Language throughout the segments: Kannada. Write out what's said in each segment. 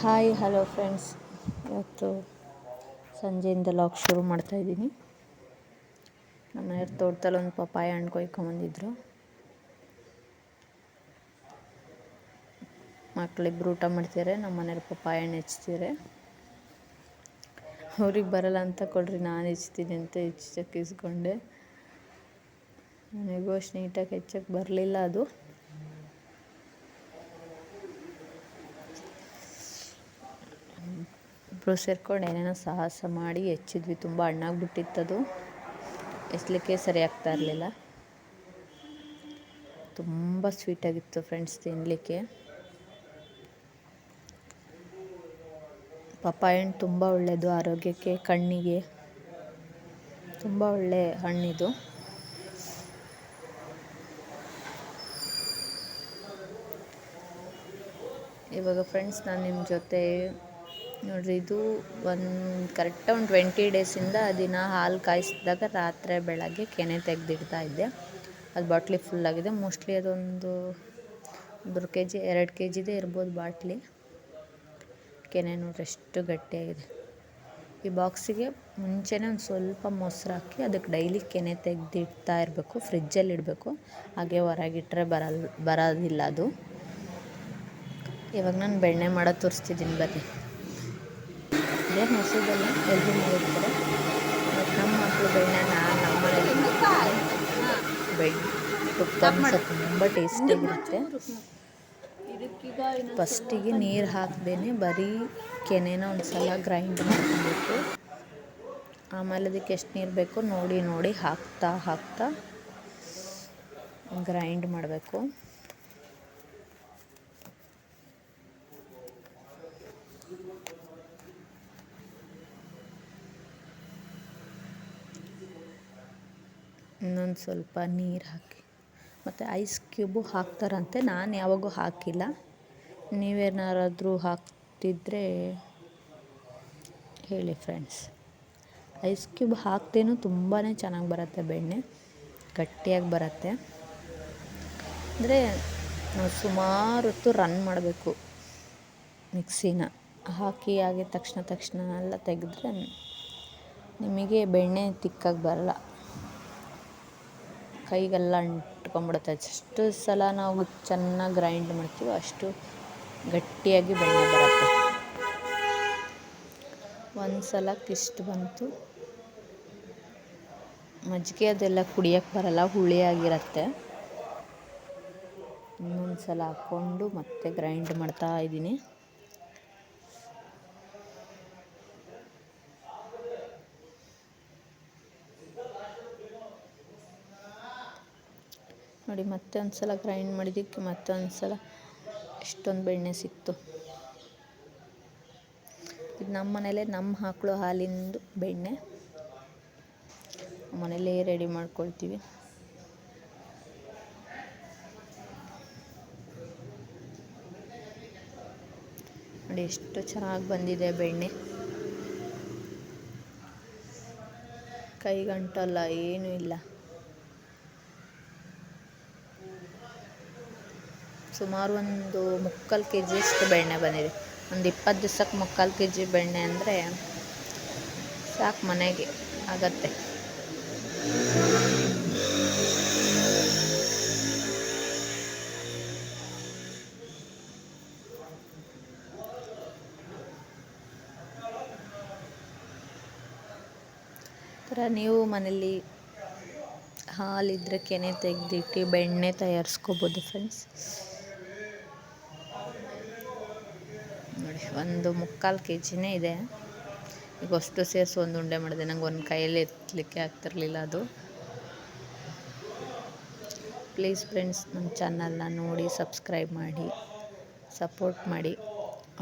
ಹಾಯ್ ಹಲೋ ಫ್ರೆಂಡ್ಸ್ ಇವತ್ತು ಸಂಜೆಯಿಂದ ಲಾಕ್ ಶುರು ಮಾಡ್ತಾಯಿದ್ದೀನಿ ನಮ್ಮ ಮನೆಯವ್ರ ತೋಟದಲ್ಲಿ ಒಂದು ಪಪ್ಪಾಯ ಹಣ್ಣು ಕೊಯ್ಕೊಂಬಂದಿದ್ರು. ಮಕ್ಕಳಿಬ್ರು ಊಟ ಮಾಡ್ತಿದ್ದಾರೆ ನಮ್ಮ ಮನೆಯವ್ರ ಪಪ್ಪಾಯ ಹಣ್ಣು ಹೆಚ್ಚ್ತಿದ್ದಾರೆ ಅವ್ರಿಗೆ ಬರಲ್ಲ ಅಂತ ಕೊಡ್ರಿ, ನಾನು ಹೆಚ್ಚ್ತೀನಿ ಅಂತ ಹೆಚ್ಚಕ್ಕೆ ಇಸ್ಕೊಂಡೆ. ನನಗೂ ಅಷ್ಟು ನೀಟಾಗಿ ಹೆಚ್ಚಕ್ಕೆ ಬರಲಿಲ್ಲ ಅದು. ಇಬ್ಬರು ಸೇರ್ಕೊಂಡು ಏನೇನೋ ಸಾಹಸ ಮಾಡಿ ಹೆಚ್ಚಿದ್ವಿ. ತುಂಬ ಹಣ್ಣಾಗ್ಬಿಟ್ಟಿತ್ತದು. ಎಸ್ಲಿಕ್ಕೆ ಸರಿ ಆಗ್ತಾ ಇರಲಿಲ್ಲ. ತುಂಬ ಸ್ವೀಟಾಗಿತ್ತು ಫ್ರೆಂಡ್ಸ್ ತಿನ್ನಲಿಕ್ಕೆ ಪಪ್ಪಾಯ ಹಣ್ಣು ತುಂಬ ಒಳ್ಳೆಯದು ಆರೋಗ್ಯಕ್ಕೆ, ಕಣ್ಣಿಗೆ. ತುಂಬ ಒಳ್ಳೆ ಹಣ್ಣಿದು. ಇವಾಗ ಫ್ರೆಂಡ್ಸ್ ನಾನು ನಿಮ್ಮ ಜೊತೆ ನೋಡಿರಿ, ಇದು ಒಂದು ಕರೆಕ್ಟಾಗಿ ಒಂದು ಟ್ವೆಂಟಿ ಡೇಸಿಂದ ದಿನ ಹಾಲು ಕಾಯಿಸಿದಾಗ ರಾತ್ರಿ ಬೆಳಗ್ಗೆ ಕೆನೆ ತೆಗೆದಿಡ್ತಾ ಇದ್ದೆ. ಅದು ಬಾಟ್ಲಿ ಫುಲ್ಲಾಗಿದೆ ಮೋಸ್ಟ್ಲಿ ಅದೊಂದು ಮೂರು ಕೆ ಜಿ ಎರಡು ಕೆ ಜಿದೇ ಇರ್ಬೋದು ಬಾಟ್ಲಿ. ಕೆನೆ ನೋಡ್ರಿ, ಎಷ್ಟು ಗಟ್ಟಿಯಾಗಿದೆ. ಈ ಬಾಕ್ಸಿಗೆ ಮುಂಚೆನೇ ಒಂದು ಸ್ವಲ್ಪ ಮೊಸರು ಹಾಕಿ ಅದಕ್ಕೆ ಡೈಲಿ ಕೆನೆ ತೆಗೆದಿಡ್ತಾ ಇರಬೇಕು ಫ್ರಿಜ್ಜಲ್ಲಿ ಇಡಬೇಕು. ಹಾಗೆ ಹೊರಗಿಟ್ರೆ ಬರಲ್ಲ ಬರೋದಿಲ್ಲ ಅದು. ಇವಾಗ ನಾನು ಬೆಣ್ಣೆ ಮಾಡೋದು ತೋರಿಸ್ತಿದ್ದೀನಿ ಬರ್ರಿ. ಇದೇ ಮೊಸದಲ್ಲ ಎಲ್ರು ಮಾಡಿರ್ತಾರೆ ಮತ್ತು ನಮ್ಮ ಮಕ್ಕಳು ಬೆಣ್ಣೆ ನಾನು ನಮ್ಮ ಮನೇಲಿ. ಬೆಣ್ಣೆ ತುಪ್ಪ ತುಂಬ ಟೇಸ್ಟಿಯಾಗಿರುತ್ತೆ ಫಸ್ಟಿಗೆ ನೀರು ಹಾಕ್ದೇನೆ ಬರೀ ಕೆನೆನ ಒಂದು ಸಲ ಗ್ರೈಂಡ್ ಮಾಡ್ಕೊಬೇಕು. ಆಮೇಲೆ ಅದಕ್ಕೆ ಎಷ್ಟು ನೀರು ಬೇಕು ನೋಡಿ ನೋಡಿ ಹಾಕ್ತಾ ಹಾಕ್ತಾ ಗ್ರೈಂಡ್ ಮಾಡಬೇಕು. ಇನ್ನೊಂದು ಸ್ವಲ್ಪ ನೀರು ಹಾಕಿ. ಮತ್ತು ಐಸ್ ಕ್ಯೂಬು ಹಾಕ್ತಾರಂತೆ, ನಾನು ಯಾವಾಗೂ ಹಾಕಿಲ್ಲ. ನೀವೇನಾರಾದರೂ ಹಾಕ್ತಿದ್ರೆ ಹೇಳಿ ಫ್ರೆಂಡ್ಸ್ ಐಸ್ ಕ್ಯೂಬ್ ಹಾಕ್ದೇನೂ ತುಂಬಾ ಚೆನ್ನಾಗಿ ಬರುತ್ತೆ ಬೆಣ್ಣೆ. ಗಟ್ಟಿಯಾಗಿ ಬರುತ್ತೆ. ಅಂದರೆ ನಾವು ಸುಮಾರು ಹೊತ್ತು ರನ್ ಮಾಡಬೇಕು ಮಿಕ್ಸಿನ ಹಾಕಿ ಆಗಿದ ತಕ್ಷಣ ತಕ್ಷಣ ಎಲ್ಲ ತೆಗೆದ್ರೆ ನಿಮಗೆ ಬೆಣ್ಣೆ ತಿಕ್ಕಾಗಿ ಬರಲ್ಲ. ಕೈಗೆಲ್ಲ ಅಂಟ್ಕೊಂಬಿಡುತ್ತೆ. ಎಷ್ಟು ಸಲ ನಾವು ಚೆನ್ನಾಗಿ ಗ್ರೈಂಡ್ ಮಾಡ್ತೀವೋ ಅಷ್ಟು ಗಟ್ಟಿಯಾಗಿ ಬೆಣ್ಣೆ ಬರುತ್ತೆ. ಒಂದು ಸಲ ಕಿಷ್ಟು ಬಂತು. ಮಜ್ಜಿಗೆ ಅದೆಲ್ಲ ಕುಡಿಯೋಕ್ಕೆ ಬರಲ್ಲ, ಹುಳಿಯಾಗಿರುತ್ತೆ. ಇನ್ನೊಂದು ಸಲ ಹಾಕ್ಕೊಂಡು ಮತ್ತೆ ಗ್ರೈಂಡ್ ಮಾಡ್ತಾ ಇದ್ದೀನಿ. ನೋಡಿ ಮತ್ತೆ ಒಂದು ಸಲ ಗ್ರೈಂಡ್ ಮಾಡಿದ್ದಕ್ಕೆ ಮತ್ತೊಂದು ಸಲ ಎಷ್ಟೊಂದು ಬೆಣ್ಣೆ ಸಿಕ್ತು. ಇದು ನಮ್ಮ ಮನೇಲೆ ನಮ್ಮ ಹಾಕಳು ಹಾಲಿಂದು ಬೆಣ್ಣೆ. ಮನೇಲೇ ರೆಡಿ ಮಾಡ್ಕೊಳ್ತೀವಿ. ನೋಡಿ, ಎಷ್ಟು ಚೆನ್ನಾಗಿ ಬಂದಿದೆ ಬೆಣ್ಣೆ. ಕೈಗಂಟಲ್ಲ, ಏನೂ ಇಲ್ಲ. ಸುಮಾರು ಒಂದು ಮುಕ್ಕಾಲು ಕೆ ಜಿಯಷ್ಟು ಬೆಣ್ಣೆ ಬಂದಿದೆ. ಒಂದು ಇಪ್ಪತ್ತು ದಿವ್ಸಕ್ಕೆ ಮುಕ್ಕಾಲು ಕೆ ಜಿ ಬೆಣ್ಣೆ ಅಂದರೆ ಸಾಕು ಮನೆಗೆ, ಆಗತ್ತೆ. ಥರ ನೀವು ಮನೇಲಿ ಕೆನೆ ತೆಗೆದಿಟ್ಟು ಬೆಣ್ಣೆ ತಯಾರಿಸ್ಕೋಬೋದು ಫ್ರೆಂಡ್ಸ್ ಒಂದು ಮುಕ್ಕಾಲು ಕೆ ಜಿನೇ ಇದೆ. ಈಗ ಅಷ್ಟು ಸೇರಿಸಿ ಒಂದು ಉಂಡೆ ಮಾಡಿದೆ. ನಂಗೆ ಒಂದು ಕೈಯಲ್ಲಿ ಎತ್ತಲಿಕ್ಕೆ ಆಗ್ತಿರಲಿಲ್ಲ ಅದು. ಪ್ಲೀಸ್ ಫ್ರೆಂಡ್ಸ್ ನಮ್ಮ ಚಾನಲ್ನ ನೋಡಿ ಸಬ್ಸ್ಕ್ರೈಬ್ ಮಾಡಿ ಸಪೋರ್ಟ್ ಮಾಡಿ.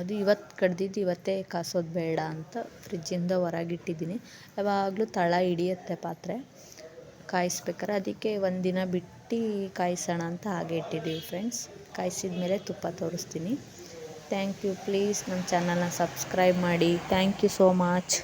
ಅದು ಇವತ್ತು ಕಡ್ದಿದ್ದು ಇವತ್ತೇ ಕಾಸೋದು ಬೇಡ ಅಂತ ಫ್ರಿಜ್ಜಿಂದ ಹೊರಗಿಟ್ಟಿದ್ದೀನಿ. ಯಾವಾಗಲೂ ತಳ ಹಿಡಿಯುತ್ತೆ ಪಾತ್ರೆ. ಕಾಯಿಸ್ಬೇಕಾರೆ ಅದಕ್ಕೆ ಒಂದಿನ ಬಿಟ್ಟು ಕಾಯಿಸೋಣ ಅಂತ ಹಾಗೆ ಇಟ್ಟಿದ್ದೀವಿ ಫ್ರೆಂಡ್ಸ್ ಕಾಯಿಸಿದ ಮೇಲೆ ತುಪ್ಪ ತೋರಿಸ್ತೀನಿ. ಥ್ಯಾಂಕ್ ಯು ಪ್ಲೀಸ್ ನಮ್ಮ ಚಾನಲ್ನ ಸಬ್ಸ್ಕ್ರೈಬ್ ಮಾಡಿ. Thank you so much